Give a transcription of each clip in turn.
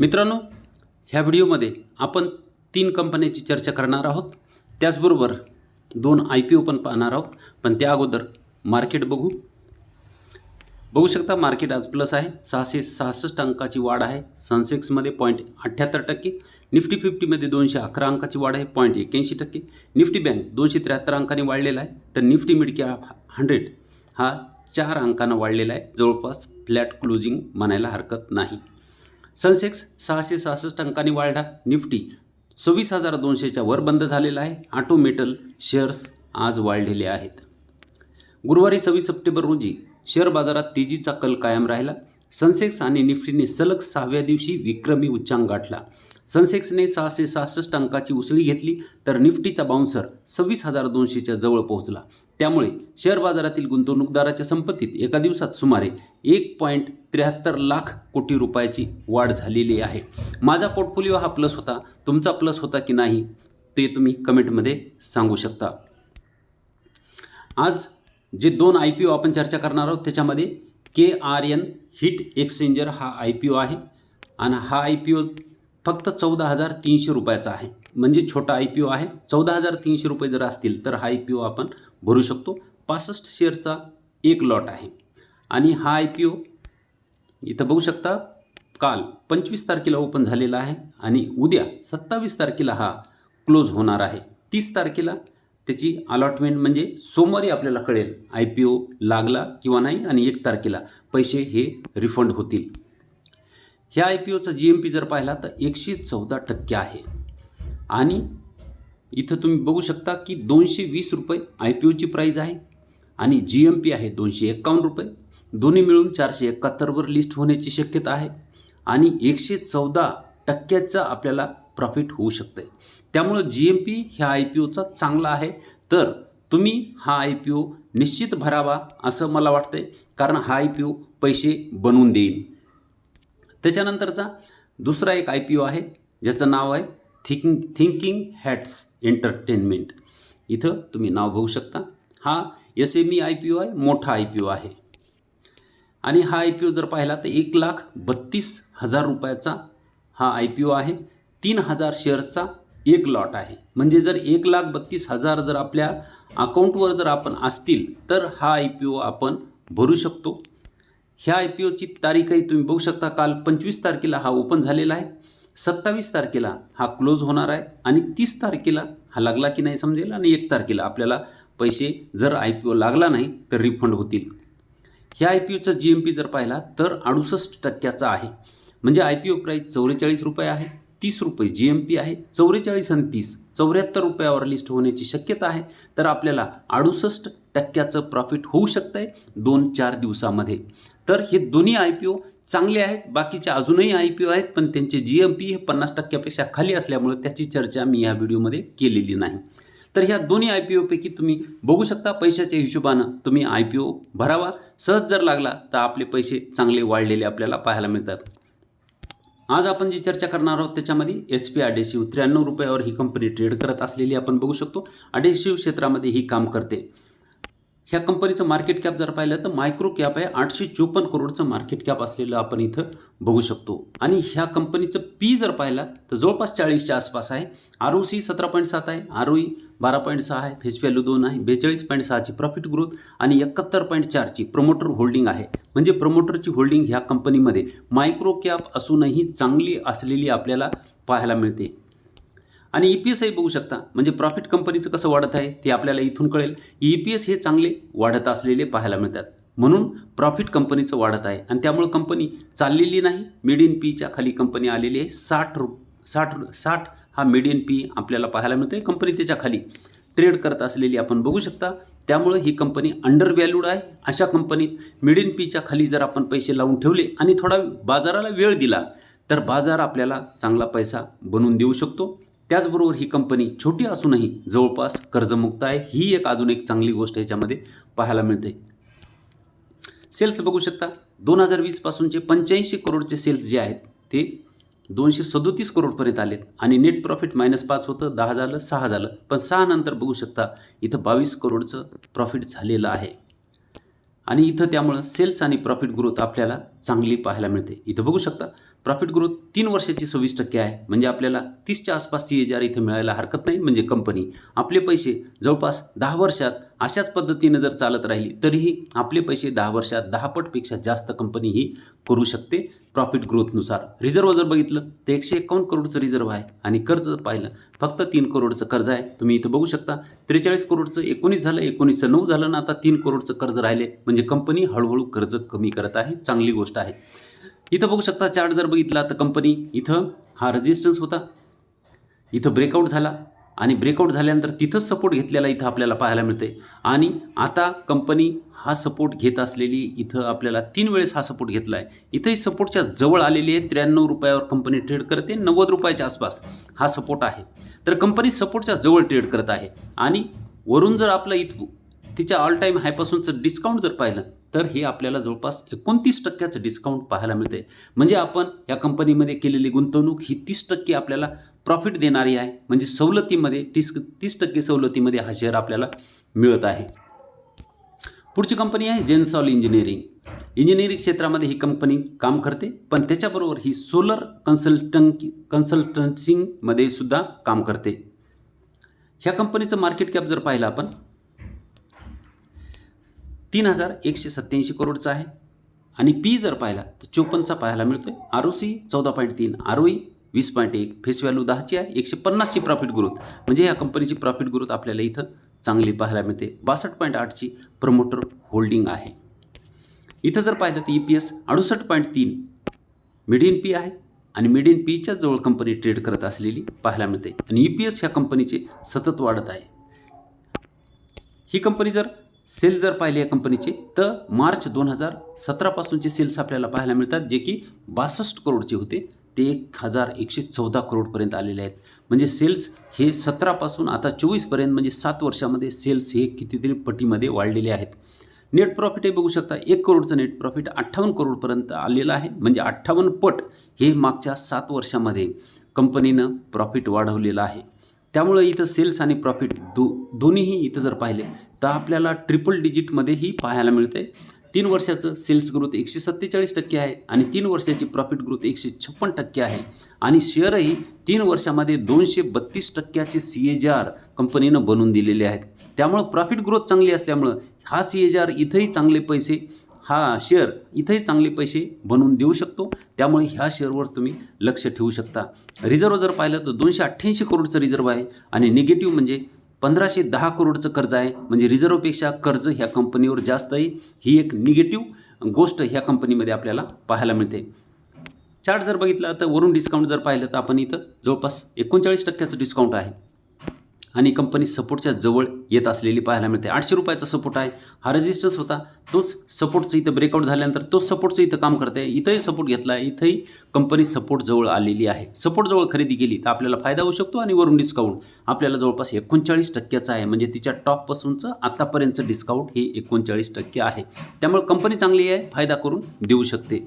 मित्रांनो ह्या व्हिडिओमध्ये आपण तीन कंपन्याची चर्चा करणार आहोत. त्याचबरोबर दोन आय पी ओ पण पाहणार आहोत. पण त्या अगोदर मार्केट बघू. बघू शकता मार्केट आज प्लस आहे. सहाशे सहासष्ट अंकाची वाढ आहे. सनसेक्समध्ये पॉईंट अठ्ठ्याहत्तर टक्के. निफ्टी फिफ्टीमध्ये दोनशे अकरा अंकाची वाढ आहे. पॉईंट एक्याऐंशी टक्के. निफ्टी बँक दोनशे त्र्याहत्तर अंकाने वाढलेला आहे. तर निफ्टी मिड कॅप हंड्रेड हा चार अंकानं वाढलेला आहे. जवळपास फ्लॅट क्लोजिंग म्हणायला हरकत नाही. सनसेक्स सहाशे सहासष्ट अंकांनी वाढला. निफ्टी सव्वीस हजार दोनशेच्या वर बंद झालेला आहे. ऑटो मेटल शेअर्स आज वाढलेले आहेत. गुरुवारी सव्वीस सप्टेंबर रोजी शेअर बाजारात तेजीचा कल कायम राहिला. सनसेक्स आणि निफ्टीने सलग सहाव्या दिवशी विक्रमी उच्चांक गाठला. सनसेक्सने सहाशे सहासष्ट अंकाची उसळी घेतली तर निफ्टीचा बाउन्सर सव्वीस हजार दोनशेच्या जवळ पोहोचला. त्यामुळे शेअर बाजारातील गुंतवणूकदाराच्या संपत्तीत एका दिवसात सुमारे एक पॉईंट त्र्याहत्तर लाख कोटी रुपयाची वाढ झालेली आहे. माझा पोर्टफोलिओ हा प्लस होता. तुमचा प्लस होता की नाही ते तुम्ही कमेंटमध्ये सांगू शकता. आज जे दोन आय पी ओ आपण चर्चा करणार आहोत त्याच्यामध्ये K R N heat exchanger हा आय पी ओ आहे आणि हा आय पी ओ फक्त चौदा हजार तीनशे रुपयाचा आहे. म्हणजे छोटा आय पी ओ आहे. चौदा हजार तीनशे रुपये जर असतील तर हा आय पी ओ आपण भरू शकतो. पासष्ट शेअरचा एक लॉट आहे. आणि हा आय पी ओ इथं बघू शकता काल पंचवीस तारखेला ओपन झालेला आहे आणि उद्या सत्तावीस तारखेला हा क्लोज होणार आहे. तीस तारखेला त्याची अलॉटमेंट म्हणजे सोमवारी आपल्याला कळेल आय पी ओ लागला किंवा नाही आणि एक तारखेला पैसे हे रिफंड होतील. ह्या आय पी ओचा जी एम पी जर पाहिला तर एकशे चौदा टक्के आहे. आणि इथं तुम्ही बघू शकता की दोनशे वीस रुपये आय पी ओची प्राईज आहे आणि जी एम पी आहे दोनशे एक्कावन्न रुपये. दोन्ही मिळून चारशे एकाहत्तरवर लिस्ट होण्याची शक्यता आहे. आणि एकशे चौदा टक्क्याचा आपल्याला प्रॉफिट होऊ शकतं. आहे त्यामुळं जी एम पी ह्या आय पी ओचा चांगला आहे. तर तुम्ही हा आय पी ओ निश्चित भरावा असं मला वाटतं आहे कारण हा आय पी ओ पैसे बनवून देईल त्याच्यानंतरचा दुसरा एक आय पी ओ आहे. ज्याचं नाव आहे थिंकिंग थिंकिंग हॅट्स एंटरटेनमेंट. इथं तुम्ही नाव बघू शकता. हा S M E I P O आहे मोठा आय पी ओ आहे. आणि हा आय पी ओ जर पाहिला तर एक लाख बत्तीस हजार रुपयाचा हा आय पी ओ आहे. तीन हजार शेअर्सचा एक लॉट आहे. म्हणजे जर एक लाख बत्तीस हजार जर आपल्या अकाउंटवर जर आपण असतील तर हा आय पी ओ आपण भरू शकतो. ह्या आय पी ओची तारीखही तुम्ही बघू शकता काल पंचवीस तारखेला हा ओपन झालेला आहे. सत्तावीस तारखेला हा क्लोज होणार आहे आणि तीस तारखेला हा लागला की नाही समजेल आणि एक तारखेला आपल्याला पैसे जर आय पी ओ लागला नाही तर रिफंड होतील. ह्या आय पी ओचा जी एम पी जर पाहिला तर अडुसष्ट टक्क्याचा आहे. म्हणजे आय पी ओ प्राईस चौवेचाळीस रुपये आहे. तीस रुपये जी एम पी आहे चौवेचाळीस आणि तीस चौऱ्याहत्तर रुपयावर लिस्ट होण्याची शक्यता आहे. तर आपल्याला अडुसष्ट टक्क्याचं प्रॉफिट होऊ शकतं आहे दोन चार दिवसामध्ये. तर हे दोन्ही आय पी ओ चांगले आहेत बाकीचे अजूनही आय पी ओ आहेत पण त्यांचे जी एम पी हे पन्नास टक्क्यापेक्षा खाली असल्यामुळे त्याची चर्चा मी या व्हिडिओमध्ये केलेली नाही. तर ह्या दोन्ही आय पी ओपैकी तुम्ही बघू शकता पैशाच्या हिशोबानं तुम्ही आय पी ओ भरावा. सहज जर लागला तर आपले पैसे चांगले वाढलेले आपल्याला पाहायला मिळतात. आज आपण जी चर्चा करणार आहोत त्याच्यामध्ये एच पी आडेशिव त्र्याण्णव रुपयावर ही कंपनी ट्रेड करत असलेली आपण बघू शकतो. आडेशिव क्षेत्रामध्ये ही काम करते. ह्या कंपनीचं मार्केट कॅप जर पाहिलं तर मायक्रो कॅप आहे आठशे चोपन्न करोडचं मार्केट कॅप असलेलं आपण इथं बघू शकतो. आणि ह्या कंपनीचं पी जर पाहिलं तर जवळपास चाळीसच्या आसपास आहे. आर ओ सी सतरा पॉईंट सात आहे. आर ओ ई बारा पॉईंट सहा आहे. फेस व्हॅल्यू दोन आहे. बेचाळीस पॉईंट सहाची प्रॉफिट ग्रोथ आणि एकाहत्तर पॉईंट चारची प्रमोटर होल्डिंग आहे. म्हणजे प्रमोटरची होल्डिंग ह्या कंपनीमध्ये मायक्रो कॅप असूनही चांगली असलेली आपल्याला पाहायला मिळते. आणि ई पी एसही बघू शकता. म्हणजे प्रॉफिट कंपनीचं कसं वाढत आहे ते आपल्याला इथून कळेल. ई पी एस हे चांगले वाढत असलेले पाहायला मिळतात. म्हणून प्रॉफिट कंपनीचं वाढत आहे. आणि त्यामुळं कंपनी चाललेली नाही. मिड इन पीच्या खाली कंपनी आलेली आहे. साठ रु साठ साठ हा मिड इन पी आपल्याला पाहायला मिळतो आहे कंपनी त्याच्याखाली ट्रेड करत असलेली आपण बघू शकता. त्यामुळं ही कंपनी अंडर व्हॅल्यूड आहे. अशा कंपनीत मिड इन पीच्या खाली जर आपण पैसे लावून ठेवले आणि थोडा बाजाराला वेळ दिला तर बाजार आपल्याला चांगला पैसा बनवून देऊ शकतो. त्याचबरोबर ही कंपनी छोटी असूनही जवळपास कर्जमुक्त आहे. ही एक अजून एक चांगली गोष्ट ह्याच्यामध्ये पाहायला मिळते. सेल्स बघू शकता. दोन हजार वीसपासूनचे पंच्याऐंशी करोडचे सेल्स जे आहेत ते दोनशे सदोतीस करोडपर्यंत आलेत. आणि नेट प्रॉफिट मायनस पाच होतं दहा झालं सहा झालं. पण सहा नंतर बघू शकता इथं बावीस करोडचं प्रॉफिट झालेलं आहे. आणि इथं त्यामुळं सेल्स आणि प्रॉफिट ग्रोथ आपल्याला चांगली पाहायला मिळते. इथं बघू शकता प्रॉफिट ग्रोथ तीन वर्षाची सव्वीस टक्के आहे. म्हणजे आपल्याला तीसच्या आसपास सी एच आर इथं मिळायला हरकत नाही. म्हणजे कंपनी आपले पैसे जवळपास दहा वर्षात अशाच पद्धतीनं जर चालत राहिली तरीही आपले पैसे दहा वर्षात दहा पटपेक्षा जास्त कंपनी ही करू शकते प्रॉफिट ग्रोथनुसार रिझर्व जर बघितलं तर एकशे एकावन्न करोडचं रिझर्व आहे आणि कर्ज जर पाहिलं फक्त तीन करोडचं कर्ज आहे. तुम्ही इथं बघू शकता त्रेचाळीस करोडचं एकोणीस झालं एकोणीसचं नऊ झालं ना आता तीन करोडचं कर्ज राहिले. म्हणजे कंपनी हळूहळू कर्ज कमी करत आहे चांगली गोष्ट आहे. इथं बघू शकता चार्ट जर बघितला तर कंपनी इथं हा रेजिस्टन्स होता. इथं ब्रेकआउट झाला. आणि ब्रेकआउट झाल्यानंतर तिथंच सपोर्ट घेतलेला इथं आपल्याला पाहायला मिळते आणि आता कंपनी हा सपोर्ट घेत असलेली इथं आपल्याला तीन वेळेस हा सपोर्ट घेतला आहे इथंही सपोर्टच्या जवळ आलेली आहे. त्र्याण्णव रुपयावर कंपनी ट्रेड करते. नव्वद रुपयाच्या आसपास हा सपोर्ट आहे. तर कंपनी सपोर्टच्या जवळ ट्रेड करत आहे. आणि वरून जर आपलं इथं तिच्या ऑल टाईम हायपासूनचं डिस्काउंट जर पाहिलं तर हे आपल्याला जवळपास एकोणतीस टक्क्याचं डिस्काउंट पाहायला मिळते म्हणजे आपण या कंपनीमध्ये केलेली गुंतवणूक ही तीस टक्के आपल्याला प्रॉफिट देणारी आहे. म्हणजे सवलतीमध्ये तीस तीस टक्के सवलतीमध्ये हा शेअर आपल्याला मिळत आहे. पुढची कंपनी आहे जेन्सॉल इंजिनिअरिंग इंजिनिअरिंग क्षेत्रामध्ये ही कंपनी काम करते पण त्याच्याबरोबर ही सोलर कन्सल्टंकी कन्सल्टन्सिंगमध्ये सुद्धा काम करते. ह्या कंपनीचं मार्केट कॅप जर पाहिलं आपण तीन हजार एकशे सत्त्याऐंशी करोडचा आहे. आणि पी जर पाहिला तर चोपन्नचा पाहायला मिळतो आहे आर ओ सी चौदा पॉईंट तीन. आर ओ ई वीस पॉईंट एक. फेस व्हॅल्यू दहाची आहे एकशे पन्नासची प्रॉफिट ग्रोथ म्हणजे या कंपनीची प्रॉफिट ग्रोथ आपल्याला इथं चांगली पाहायला मिळते. बासष्ट पॉईंट आठची प्रमोटर होल्डिंग आहे. इथं जर पाहिलं तर ई पी एस अडुसष्ट पॉईंट तीन. मिडियन पी आहे आणि मिडियन पीच्या जवळ कंपनी ट्रेड करत असलेली पाहायला मिळते. आणि ई पी एस ह्या कंपनीचे सतत वाढत आहे. ही कंपनी जर सेल जर पाहिले या कंपनीचे तर मार्च दोन हजार सतरापासूनचे सेल्स आपल्याला पाहायला मिळतात जे की बासष्ट करोडचे होते. ते एक हजार एकशे चौदा करोडपर्यंत आलेले आहेत. म्हणजे सेल्स हे सतरापासून आता चोवीसपर्यंत म्हणजे सात वर्षामध्ये सेल्स हे कितीतरी पटीमध्ये वाढलेले आहेत. नेट प्रॉफिट हे बघू शकता एक करोडचं नेट प्रॉफिट अठ्ठावन्न करोडपर्यंत आलेलं आहे. म्हणजे अठ्ठावन्न पट हे मागच्या सात वर्षामध्ये कंपनीनं प्रॉफिट वाढवलेलं आहे. त्यामुळं इथं सेल्स आणि प्रॉफिट दो दोन्हीही इथं जर पाहिले तर आपल्याला ट्रिपल डिजिटमध्येही पाहायला मिळते तीन वर्षाचं सेल्स ग्रोथ एकशे सत्तेचाळीस टक्के आहे आणि तीन वर्षाची प्रॉफिट ग्रोथ एकशे छप्पन टक्के आहे. आणि शेअरही तीन वर्षामध्ये दोनशे बत्तीस टक्क्याचे सी एच आर कंपनीनं बनवून दिलेले आहेत. त्यामुळं प्रॉफिट ग्रोथ चांगली असल्यामुळं हा सी एच आर इथंही चांगले पैसे हा शेअर इथंही चांगले पैसे बनवून देऊ शकतो. त्यामुळे ह्या शेअरवर तुम्ही लक्ष ठेवू शकता. रिझर्व जर पाहिलं तर दोनशे अठ्ठ्याऐंशी करोडचं रिझर्व आहे. आणि निगेटिव्ह म्हणजे पंधराशे दहा करोडचं कर्ज आहे. म्हणजे रिझर्वपेक्षा कर्ज ह्या कंपनीवर जास्त आहे. ही एक निगेटिव्ह गोष्ट ह्या कंपनीमध्ये आपल्याला पाहायला मिळते. चार्ट जर बघितला तर वरून डिस्काउंट जर पाहिलं तर आपण इथं जवळपास एकोणचाळीस टक्क्याचं डिस्काउंट आहे. आणि कंपनी सपोर्टच्या जवळ येत असलेली पाहायला मिळते. आठशे रुपयाचा सपोर्ट आहे. हा रेजिस्टन्स होता. तोच सपोर्टचं इथं ब्रेकआउट झाल्यानंतर तोच सपोर्टचं इथं काम करते आहे इथंही सपोर्ट घेतला आहे इथंही कंपनी सपोर्ट जवळ आलेली आहे. सपोर्ट जवळ खरेदी केली तर आपल्याला फायदा होऊ शकतो आणि वरून डिस्काउंट आपल्याला जवळपास एकोणचाळीस टक्क्याचा आहे. म्हणजे तिच्या टॉपपासूनचं आत्तापर्यंतचं डिस्काउंट हे एकोणचाळीस टक्के आहे. त्यामुळे कंपनी चांगली आहे. फायदा करून देऊ शकते.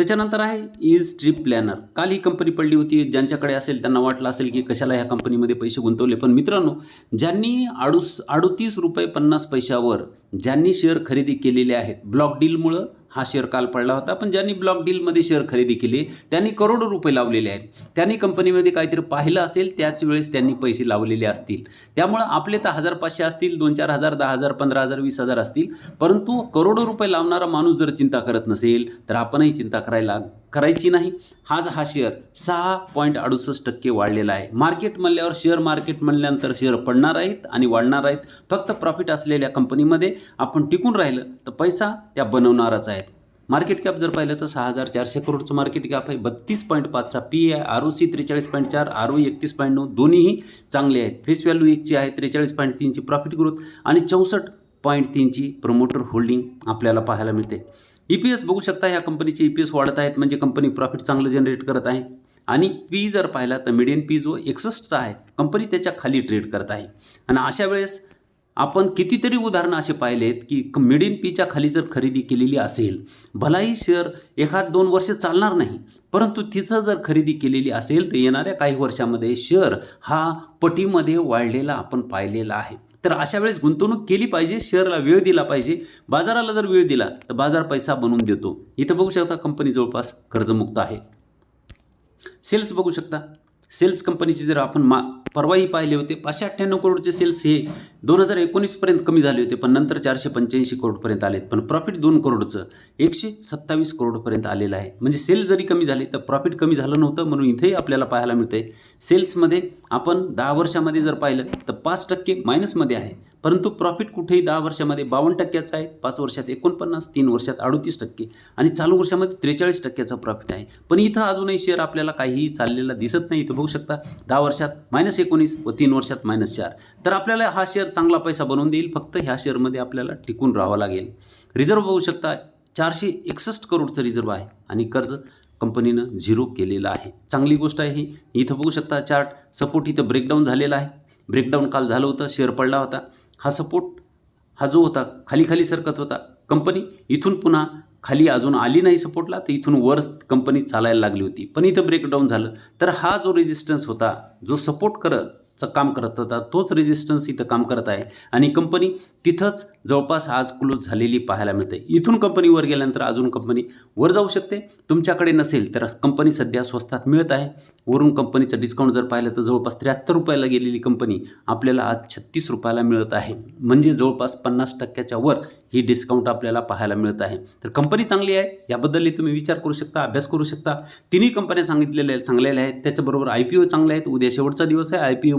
त्याच्यानंतर आहे इज ट्रिप प्लॅनर काल ही कंपनी पडली होती. ज्यांच्याकडे असेल त्यांना वाटलं असेल की कशाला ह्या कंपनीमध्ये पैसे गुंतवले. पण मित्रांनो ज्यांनी अडुस अडुतीस रुपये पन्नास पैशावर ज्यांनी शेअर खरेदी केलेले आहेत ब्लॉक डीलमुळं हा शेअर काल पडला होता. पण ज्यांनी ब्लॉक डीलमध्ये शेअर खरेदी केले त्यांनी करोडो रुपये लावलेले आहेत. त्यांनी कंपनीमध्ये काहीतरी पाहिलं असेल त्याच वेळेस त्यांनी पैसे लावलेले असतील. त्यामुळं आपले तर हजार पाचशे असतील दोन चार हजार दहा हजार पंधरा हजार वीस हजार असतील. परंतु करोडो रुपये लावणारा माणूस जर चिंता करत नसेल तर आपणही चिंता करायला करायची नाही. आज हा शेअर सहा पॉईंट अडुसष्ट टक्के वाढलेला आहे. मार्केट म्हणल्यावर शेअर मार्केट म्हणल्यानंतर शेअर पडणार आहेत आणि वाढणार आहेत. फक्त प्रॉफिट असलेल्या कंपनीमध्ये आपण टिकून राहिलं तर पैसा त्या बनवणारच आहेत. मार्केट कॅप जर पाहिलं तर सहा हजार चारशे करोडचं मार्केट कॅप आहे. बत्तीस पॉईंट पाचचा पी आहे. आर ओ सी त्रेचाळीस पॉईंट चार आर ओ एकतीस पॉईंट नऊ दोन्हीही चांगले आहेत. फेस व्हॅल्यू एकची आहे त्रेचाळीस पॉईंट तीनची प्रॉफिट ग्रोथ आणि चौसष्ट पॉईंट तीनची प्रमोटर होल्डिंग आपल्याला पाहायला मिळते. ई पी एस बघू शकता ह्या कंपनीचे ई पी एस वाढत आहेत. म्हणजे कंपनी प्रॉफिट चांगलं जनरेट करत आहे. आणि पी जर पाहिला तर मिडियन पी जो एकसष्टचा आहे कंपनी त्याच्याखाली ट्रेड करत आहे. आणि अशा वेळेस आपण कितीतरी उदाहरणं असे पाहिलेत की मिडियन पीच्या खाली जर खरेदी केलेली असेल भलाही शेअर एखाद दोन वर्ष चालणार नाही परंतु तिथं जर खरेदी केलेली असेल तर येणाऱ्या काही वर्षामध्ये शेअर हा पटीमध्ये वाढलेला आपण पाहिलेला आहे. तर अशा वेळेस गुंतवणूक केली पाहिजे शेअरला वेळ दिला पाहिजे. बाजाराला जर वेळ दिला तर बाजार पैसा बनवून देतो. इथं बघू शकता कंपनी जवळपास कर्जमुक्त आहे. सेल्स बघू शकता. सेल्स कंपनीचे जर आपण मा परवाही पाहिले होते पाचशे अठ्ठ्याण्णव करोडचे सेल्स हे दोन हजार एकोणीसपर्यंत कमी झाले होते पण नंतर चारशे पंच्याऐंशी करोडपर्यंत आलेत. पण प्रॉफिट दोन करोडचं एकशे सत्तावीस करोडपर्यंत आलेलं आहे. म्हणजे सेल्स जरी कमी झाले तर प्रॉफिट कमी झालं नव्हतं म्हणून इथेही आपल्याला पाहायला मिळतंय. सेल्समध्ये आपण दहा वर्षामध्ये जर पाहिलं तर पाच टक्के मायनसमध्ये आहे. परंतु प्रॉफिट कुठेही दहा वर्षामध्ये बावन्न टक्क्याचा आहे पाच वर्षात एकोणपन्नास तीन वर्षात अडतीस टक्के आणि चालू वर्षामध्ये त्रेचाळीस टक्क्याचा प्रॉफिट आहे. पण इथं अजूनही शेअर आपल्याला काहीही चाललेला दिसत नाही इथं बघू शकता दहा वर्षात मायनस एकोणीस व तीन वर्षात मायनस चार. तर आपल्याला हा शेअर चांगला पैसा बनवून देईल फक्त ह्या शेअरमध्ये आपल्याला टिकून राहावं लागेल. रिझर्व बघू शकता चारशे एकसष्ट करोडचं रिझर्व आहे आणि कर्ज कंपनीनं झिरो केलेलं आहे. चांगली गोष्ट आहे ही. इथं बघू शकता चार्ट सपोर्ट इथं ब्रेकडाऊन झालेला आहे. ब्रेकडाऊन काल झालं होतं शेअर पडला होता. हा सपोर्ट हा जो होता खाली खाली सरकत होता. कंपनी इथून पुन्हा खाली अजून आली नाही सपोर्टला तर इथून वर कंपनी चालायला लागली होती. पण इथं ब्रेकडाऊन झालं. तर हा जो रेजिस्टन्स होता जो सपोर्ट करत चं काम करत होता. तोच रेजिस्टन्स इथं काम करत आहे. आणि कंपनी तिथंच जवळपास आज क्लोज झालेली पाहायला मिळते. इथून कंपनीवर गेल्यानंतर अजून कंपनी वर जाऊ शकते. तुमच्याकडे नसेल तर कंपनी सध्या स्वस्तात मिळत आहे. वरून कंपनीचं डिस्काउंट जर पाहिलं तर जवळपास त्र्याहत्तर रुपयाला गेलेली कंपनी आपल्याला आज छत्तीस रुपयाला मिळत आहे. म्हणजे जवळपास पन्नास टक्क्याच्या वर ही डिस्काउंट आपल्याला पाहायला मिळत आहे. तर कंपनी चांगली आहे. याबद्दलही तुम्ही विचार करू शकता अभ्यास करू शकता. तिन्ही कंपन्या सांगितलेल्या चांगलेल्या आहेत. त्याच्याबरोबर आय पी ओ चांगले आहेत. उद्या शेवटचा दिवस आहे. I P O